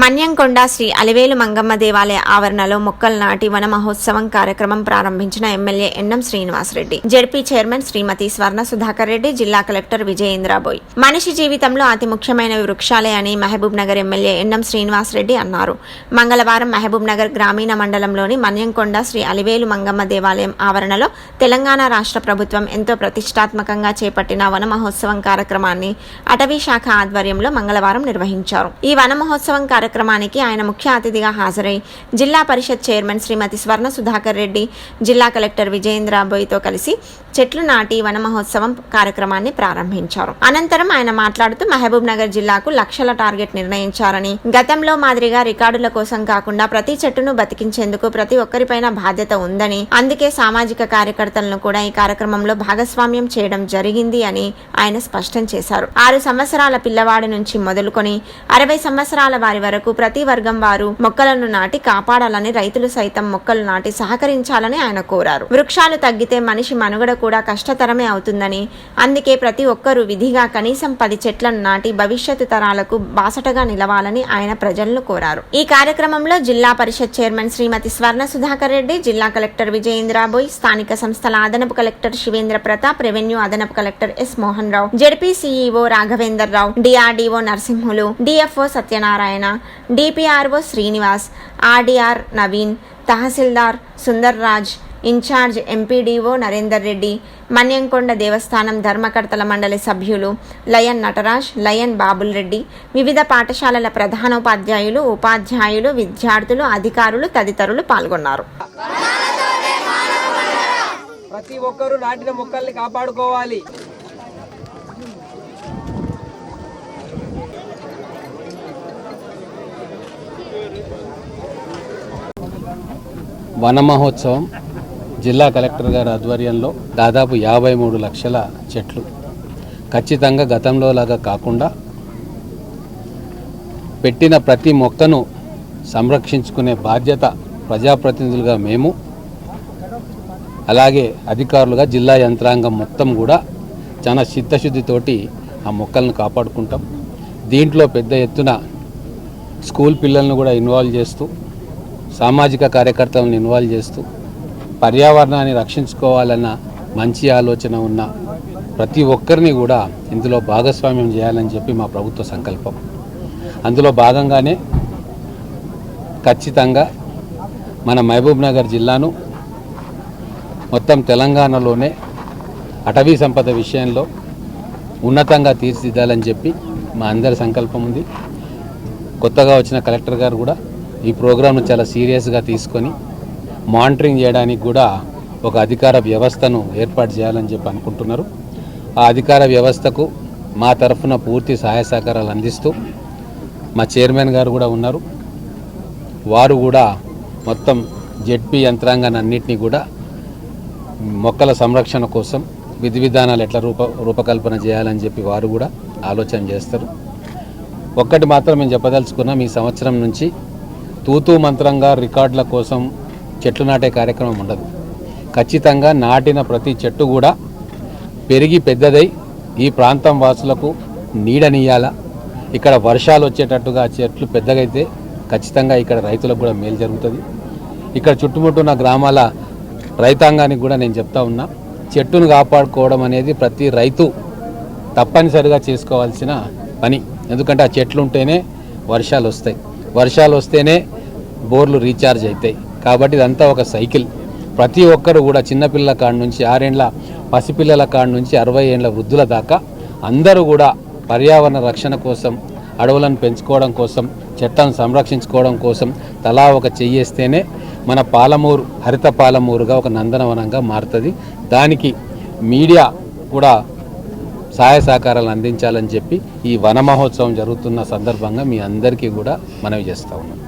మన్యంకొండ శ్రీ అలివేలు మంగమ్మ దేవాలయ ఆవరణలో మొక్కలు నాటి వన మహోత్సవం కార్యక్రమం ప్రారంభించిన MLA NM Srinivasa Reddy. ZP chairman Srimati Swarna Sudhakar Reddy జిల్లా కలెక్టర్ విజయేంద్రబోయ్ మనిషి జీవితంలో అతి ముఖ్యమైన వృక్షాలే అని Mahabubnagar MLA NM Srinivasa Reddy అన్నారు. మంగళవారం మహబూబ్ నగర్ గ్రామీణ మండలంలోని మన్యంకొండ శ్రీ అలివేలు మంగమ్మ దేవాలయం ఆవరణలో తెలంగాణ రాష్ట్ర ప్రభుత్వం ఎంతో ప్రతిష్టాత్మకంగా చేపట్టిన వన మహోత్సవం కార్యక్రమాన్ని అటవీ శాఖ ఆధ్వర్యంలో మంగళవారం నిర్వహించారు. ఈ వన మహోత్సవం కార్యక్రమానికి ఆయన ముఖ్య అతిథిగా హాజరై జిల్లా పరిషత్ చైర్మన్ శ్రీమతి స్వర్ణ సుధాకర్ రెడ్డి జిల్లా కలెక్టర్ విజయేంద్ర విజయేంద్రబోయ్తో కలిసి చెట్లు నాటి వన మహోత్సవం కార్యక్రమాన్ని ప్రారంభించారు. అనంతరం ఆయన మాట్లాడుతూ మహబూబ్ నగర్ జిల్లాకు లక్షల టార్గెట్ నిర్ణయించారని గతంలో మాదిరిగా రికార్డుల కోసం కాకుండా ప్రతి చెట్టును బతికించేందుకు ప్రతి ఒక్కరిపైన బాధ్యత ఉందని అందుకే సామాజిక కార్యకర్తలను కూడా ఈ కార్యక్రమంలో భాగస్వామ్యం చేయడం జరిగింది అని ఆయన స్పష్టం చేశారు. ఆరు సంవత్సరాల పిల్లవాడి నుంచి మొదలుకొని అరవై సంవత్సరాల వారి వరకు ప్రతి వర్గం వారు మొక్కలను నాటి కాపాడాలని రైతులు సైతం మొక్కలు నాటి సహకరించాలని ఆయన కోరారు. వృక్షాలు తగ్గితే మనిషి మనుగడ కూడా కష్టతరమే అవుతుందని అందుకే ప్రతి ఒక్కరూ విధిగా కనీసం పది చెట్లను నాటి భవిష్యత్తు తరాలకు బాసటగా నిలవాలని ఆయన ప్రజలను కోరారు. ఈ కార్యక్రమంలో జిల్లా పరిషత్ చైర్మన్ శ్రీమతి స్వర్ణ సుధాకర్ రెడ్డి జిల్లా కలెక్టర్ విజయేంద్రాబోయ్ స్థానిక సంస్థల అదనపు కలెక్టర్ శివేంద్ర ప్రతాప్ రెవెన్యూ అదనపు collector S Mohan Rao ZP CEO Raghavender Rao DRDO Narasimhulu DFO Satyanarayana DPRO Srinivas RDR Naveen tahsildar Sundar Raj in charge MPDO Narender Reddy Manyamkonda దేవస్థానం ధర్మకర్తల మండలి సభ్యులు లయన్ నటరాజ్ లయన్ బాబుల్ రెడ్డి వివిధ పాఠశాలల ప్రధానోపాధ్యాయులు ఉపాధ్యాయులు విద్యార్థులు అధికారులు తదితరులు పాల్గొన్నారు. ప్రతి ఒక్కరూ నాటిన మొక్కల్ని కాపాడుకోవాలి. వన మహోత్సవం జిల్లా కలెక్టర్ గారి ఆధ్వర్యంలో దాదాపు యాభై మూడు లక్షల చెట్లు ఖచ్చితంగా గతంలో లాగా కాకుండా పెట్టిన ప్రతి మొక్కను సంరక్షించుకునే బాధ్యత ప్రజాప్రతినిధులుగా మేము అలాగే అధికారులుగా జిల్లా యంత్రాంగం మొత్తం కూడా చాలా చిత్తశుద్ధితోటి ఆ మొక్కలను కాపాడుకుంటాం. దీంట్లో పెద్ద ఎత్తున స్కూల్ పిల్లలను కూడా ఇన్వాల్వ్ చేస్తూ సామాజిక కార్యకర్తలను ఇన్వాల్వ్ చేస్తూ పర్యావరణాన్ని రక్షించుకోవాలన్న మంచి ఆలోచన ఉన్న ప్రతి ఒక్కరిని కూడా ఇందులో భాగస్వామ్యం చేయాలని చెప్పి మా ప్రభుత్వ సంకల్పం. అందులో భాగంగానే ఖచ్చితంగా మన మహబూబ్ నగర్ జిల్లాను మొత్తం తెలంగాణలోనే అటవీ సంపద విషయంలో ఉన్నతంగా తీర్చిదిద్దాలని చెప్పి మా అందరి సంకల్పం ఉంది. కొత్తగా వచ్చిన కలెక్టర్ గారు కూడా ఈ ప్రోగ్రాంను చాలా సీరియస్గా తీసుకొని మానిటరింగ్ చేయడానికి కూడా ఒక అధికార వ్యవస్థను ఏర్పాటు చేయాలని చెప్పి అనుకుంటున్నారు. ఆ అధికార వ్యవస్థకు మా తరఫున పూర్తి సహాయ సహకారాలు అందిస్తూ మా చైర్మన్ గారు కూడా ఉన్నారు. వారు కూడా మొత్తం జెడ్పీ యంత్రాంగాన్ని అన్నింటినీ కూడా మొక్కల సంరక్షణ కోసం విధి విధానాలు ఎట్లా రూప రూపకల్పన చేయాలని చెప్పి వారు కూడా ఆలోచన చేస్తారు. ఒక్కటి మాత్రం మేము చెప్పదలుచుకున్నాం ఈ సంవత్సరం నుంచి తూతూ మంత్రంగా రికార్డుల కోసం చెట్లు నాటే కార్యక్రమం ఉండదు. ఖచ్చితంగా నాటిన ప్రతి చెట్టు కూడా పెరిగి పెద్దదై ఈ ప్రాంతం వాసులకు నీడనియాల ఇక్కడ వర్షాలు వచ్చేటట్టుగా చెట్లు పెద్దగైతే ఖచ్చితంగా ఇక్కడ రైతులకు కూడా మేలు జరుగుతుంది. ఇక్కడ చుట్టుముట్టున్న గ్రామాల రైతాంగానికి కూడా నేను చెప్తా ఉన్నా చెట్టును కాపాడుకోవడం అనేది ప్రతి రైతు తప్పనిసరిగా చేసుకోవాల్సిన పని. ఎందుకంటే ఆ చెట్లు ఉంటేనే వర్షాలు వస్తాయి. వర్షాలు వస్తేనే బోర్లు రీఛార్జ్ అవుతాయి. కాబట్టి ఇదంతా ఒక సైకిల్. ప్రతి ఒక్కరు కూడా చిన్నపిల్లల కాడ నుంచి ఆరేండ్ల పసిపిల్లల కాడ నుంచి అరవై ఏండ్ల వృద్ధుల దాకా అందరూ కూడా పర్యావరణ రక్షణ కోసం అడవులను పెంచుకోవడం కోసం చెట్లను సంరక్షించుకోవడం కోసం తలా ఒక చెయ్యేస్తేనే మన పాలమూరు హరిత పాలమూరుగా ఒక నందనవనంగా మారుతుంది. దానికి మీడియా కూడా సహాయ సహకారాలు అందించాలని చెప్పి ఈ వన మహోత్సవం జరుగుతున్న సందర్భంగా మీ అందరికీ కూడా మనవి చేస్తూ ఉన్నాం